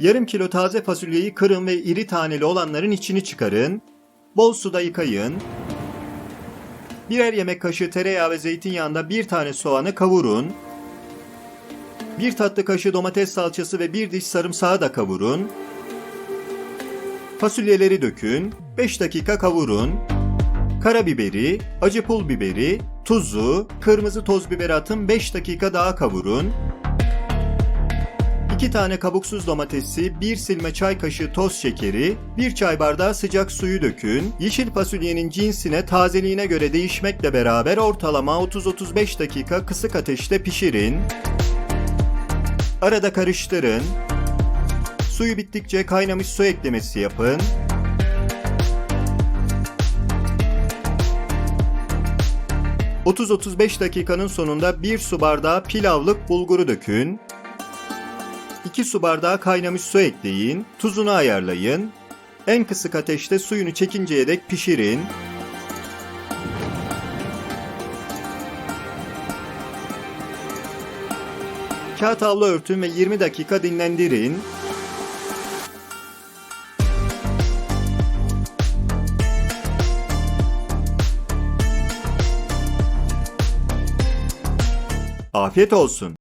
Yarım kilo taze fasulyeyi kırın ve iri taneli olanların içini çıkarın. Bol suda yıkayın. Birer yemek kaşığı tereyağı ve zeytinyağında bir tane soğanı kavurun. Bir tatlı kaşığı domates salçası ve bir diş sarımsağı da kavurun. Fasulyeleri dökün. 5 dakika kavurun. Karabiberi, acı pul biberi, tuzu, kırmızı toz biberi atın 5 dakika daha kavurun. 2 tane kabuksuz domatesi, 1 silme çay kaşığı toz şekeri, 1 çay bardağı sıcak suyu dökün. Yeşil fasulyenin cinsine, tazeliğine göre değişmekle beraber ortalama 30-35 dakika kısık ateşte pişirin. Arada karıştırın. Suyu bittikçe kaynamış su eklemesi yapın. ...30-35 dakikanın sonunda 1 su bardağı pilavlık bulguru dökün. 2 su bardağı kaynamış su ekleyin, tuzunu ayarlayın. En kısık ateşte suyunu çekinceye dek pişirin. Kağıt havlu örtün ve 20 dakika dinlendirin. Afiyet olsun.